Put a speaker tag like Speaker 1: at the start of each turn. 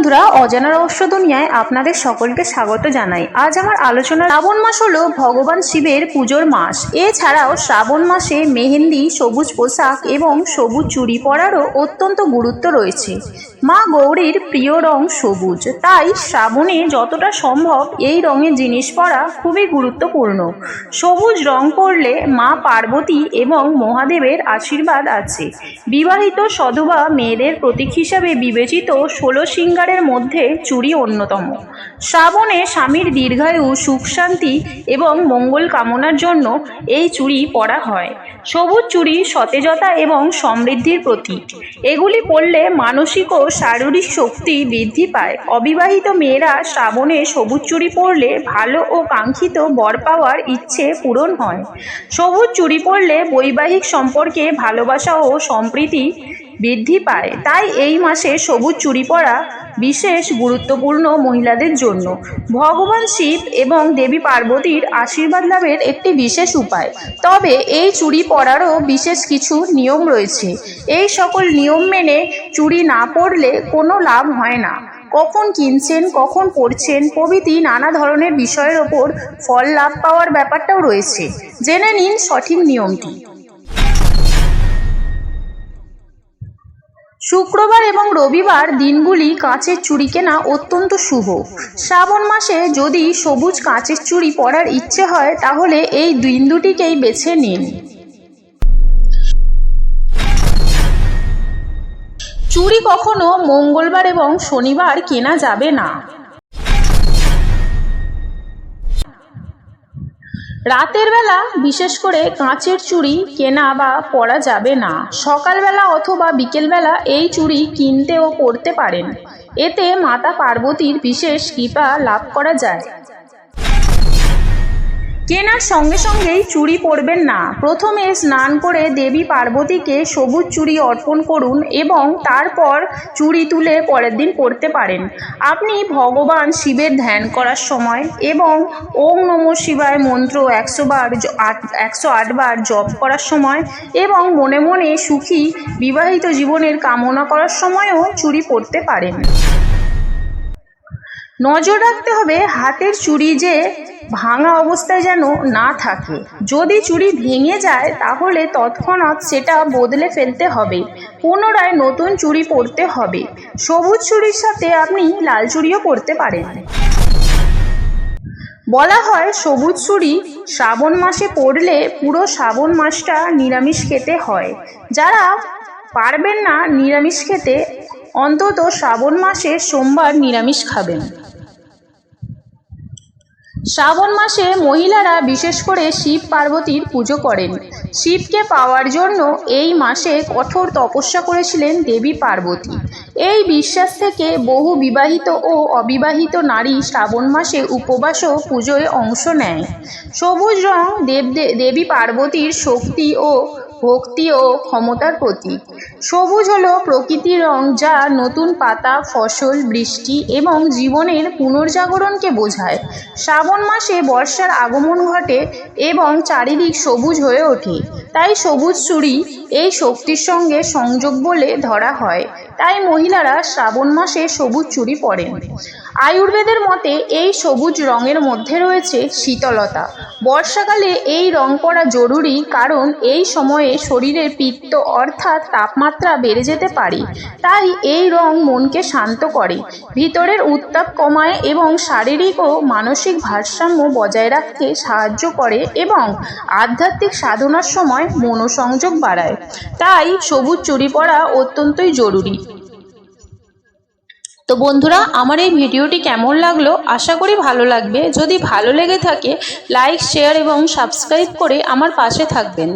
Speaker 1: বন্ধুরা অজানা রহস্য দুনিয়ায় আপনাদের সকলকে স্বাগত জানাই। আজ আমার আলোচনা শ্রাবণ মাস হলো ভগবান শিবের পুজোর মাস। এছাড়াও শ্রাবণ মাসে মেহেন্দি, সবুজ পোশাক এবং সবুজ চুড়ি পরারও অত্যন্ত গুরুত্ব রয়েছে। মা গৌরীর প্রিয় রং সবুজ। তাই শ্রাবণে যতটা সম্ভব এই রঙের জিনিস পরা খুবই গুরুত্বপূর্ণ। সবুজ রং পরলে মা পার্বতী এবং মহাদেবের আশীর্বাদ আছে। বিবাহিত সধবা মেয়েদের প্রতীক হিসাবে বিবেচিত ষোলো সিঙ্গারের মধ্যে চুড়ি অন্যতম। শ্রাবণে স্বামীর দীর্ঘায়ু সুখ শান্তি এবং মঙ্গল কামনার জন্য এই চুড়ি পরা হয়। সবুজ চুড়ি সতেজতা এবং সমৃদ্ধির প্রতীক। এগুলি পরলে মানসিক ও শারীরিক শক্তি বৃদ্ধি পায়। অবিবাহিত মেয়েরা শ্রাবণে সবুজ চুরি পরলে ভালো ও কাঙ্ক্ষিত বর পাওয়ার ইচ্ছে পূরণ হয়। সবুজ চুরি পরলে বৈবাহিক সম্পর্কে ভালোবাসা ও সম্প্রীতি বৃদ্ধি পায়। তাই এই মাসে সবুজ চুড়ি পরা বিশেষ গুরুত্বপূর্ণ মহিলাদের জন্য। ভগবান শিব এবং দেবী পার্বতীর আশীর্বাদ লাভের একটি বিশেষ উপায়। তবে এই চুড়ি পরারও বিশেষ কিছু নিয়ম রয়েছে। এই সকল নিয়ম মেনে চুড়ি না পরলে কোনো লাভ হয় না। কখন কিনছেন, কখন পড়ছেন, প্রভৃতি নানা ধরনের বিষয়ের ওপর ফল লাভ পাওয়ার ব্যাপারটাও রয়েছে। জেনে নিন সঠিক নিয়মটি। শুক্রবার এবং রবিবার দিনগুলি কাঁচের চুড়ি কেনা অত্যন্ত শুভ। শ্রাবণ মাসে যদি সবুজ কাঁচের চুড়ি পরার ইচ্ছে হয়, তাহলে এই দিন দুটিকেই বেছে নিন। চুড়ি কখনো মঙ্গলবার এবং শনিবার কেনা যাবে না। রাতের বেলা বিশেষ করে কাঁচের চুড়ি কেনা বা পরা যাবে না। সকালবেলা অথবা বিকেলবেলা এই চুড়ি কিনতে ও পরতে পারেন। এতে মাতা পার্বতীর বিশেষ কৃপা লাভ করা যায়। কেনার সঙ্গে সঙ্গেই চুড়ি পরবেন না। প্রথমে স্নান করে দেবী পার্বতীকে সবুজ চুড়ি অর্পণ করুন এবং তারপর চুড়ি তুলে পরের দিন পরতে পারেন। আপনি ভগবান শিবের ধ্যান করার সময় এবং ওম নম শিবায় মন্ত্র একশো বার একশো আটবার জপ করার সময় এবং মনে মনে সুখী বিবাহিত জীবনের কামনা করার সময়ও চুড়ি পরতে পারেন। নজর রাখতে হবে হাতের চুড়ি যে ভাঙা অবস্থায় যেন না থাকে। যদি চুড়ি ভেঙে যায়, তাহলে তৎক্ষণাৎ সেটা বদলে ফেলতে হবে। পুনরায় নতুন চুড়ি পরতে হবে। সবুজ চুড়ির সাথে আপনি লাল চুড়িও পরতে পারেন। বলা হয়, সবুজ চুড়ি শ্রাবণ মাসে পড়লে পুরো শ্রাবণ মাসটা নিরামিষ খেতে হয়। যারা পারবেন না নিরামিষ খেতে, অন্তত শ্রাবণ মাসে সোমবার নিরামিষ খাবেন। শ্রাবণ মাসে মহিলারা বিশেষ করে শিব পার্বতীর পুজো করেন। শিবকে পাওয়ার জন্য এই মাসে কঠোর তপস্যা করেছিলেন দেবী পার্বতী। এই বিশ্বাস থেকে বহু বিবাহিত ও অবিবাহিত নারী শ্রাবণ মাসে উপবাস ও পুজোয় অংশ নেয়। সবুজ রং দেব, দেবী পার্বতীর শক্তি ও ভক্তি ও ক্ষমতার প্রতীক। সবুজ হলো প্রকৃতির রং যা নতুন পাতা, ফসল, বৃষ্টি এবং জীবনের পুনর্জাগরণকে বোঝায়। শ্রাবণ মাসে বর্ষার আগমন ঘটে এবং চারিদিক সবুজ হয়ে ওঠে। তাই সবুজ চুড়ি এই শক্তির সঙ্গে সংযোগ বলে ধরা হয়। তাই মহিলারা শ্রাবণ মাসে সবুজ চুড়ি পরেন। আয়ুর্বেদের মতে এই সবুজ রঙের মধ্যে রয়েছে শীতলতা। বর্ষাকালে এই রং পরা জরুরি কারণ এই সময়ে শরীরের পিত্ত অর্থাৎ তাপমাত্রা বেড়ে যেতে পারে। তাই এই রং মনকে শান্ত করে, ভিতরের উত্তাপ কমায় এবং শারীরিক ও মানসিক ভারসাম্য বজায় রাখতে সাহায্য করে এবং আধ্যাত্মিক সাধনার সময় মনোসংযোগ বাড়ায়। তাই সবুজ চুরি পরা অত্যন্তই জরুরি। তো বন্ধুরা, আমার এই ভিডিওটি কেমন লাগল আশা করি ভালো লাগবে। যদি ভালো লেগে থাকে লাইক শেয়ার এবং সাবস্ক্রাইব করে আমার পাশে থাকবেন।